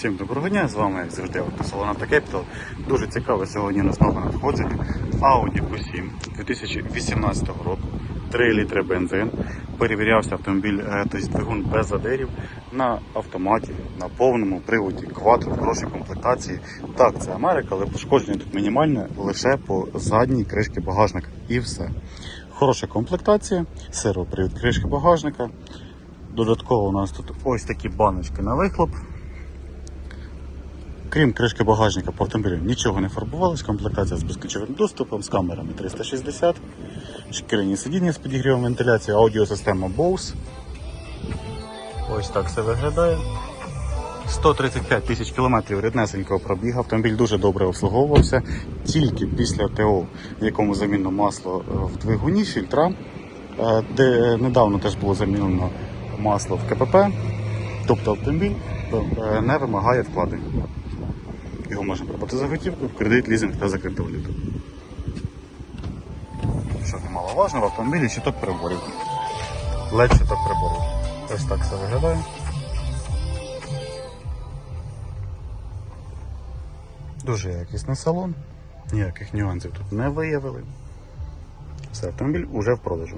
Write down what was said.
Всім доброго дня, з вами як завжди автосалон Auto Capital. Дуже цікаве сьогодні на знову надходження. Audi Q7 2018 року, 3 літри бензин. Перевірявся автомобіль, е, тобто двигун без задерів на автоматі, на повному приводі, квадро, в хорошій комплектації. Так, це Америка, але пошкодження тут мінімальне лише по задній кришці багажника. І все. Хороша комплектація, сервопривід кришки багажника. Додатково у нас тут ось такі баночки на вихлоп. Крім кришки багажника по автомобілю нічого не фарбувалось, комплектація з безключовим доступом, з камерами 360, шкіряні сидіння з підігрівом вентиляції, аудіосистема Bose. Ось так все виглядає. 135 тисяч кілометрів ріднесенького пробігу. Автомобіль дуже добре обслуговувався. Тільки після ТО, в якому замінено масло е, в двигуні, фільтра, е, де недавно теж було замінено масло в КПП. Тобто автомобіль е, не вимагає вкладень. Його можна придбати за готівку, кредит, лізинг та закриту валюту. Що немаловажно, в автомобілі щиток приборів. Ледь щиток приборів. Ось так все виглядає. Дуже якісний салон, ніяких нюансів тут не виявили. Все, автомобіль уже в продажу.